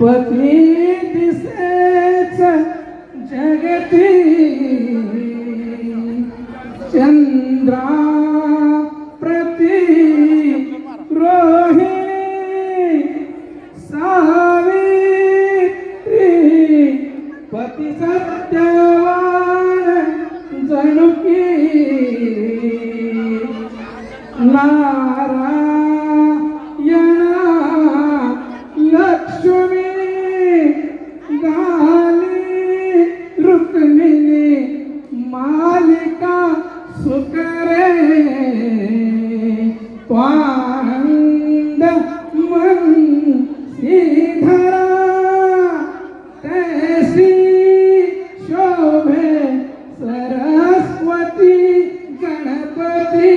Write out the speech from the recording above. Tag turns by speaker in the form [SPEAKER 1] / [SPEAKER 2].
[SPEAKER 1] पती दिसेच जगती. चंद्रा प्रती रोहिणी सावित्री. पती सत्यवान जणुकी नारा सुकरे पानंद मन धरा तैसी शोभे सरस्वती गणपती।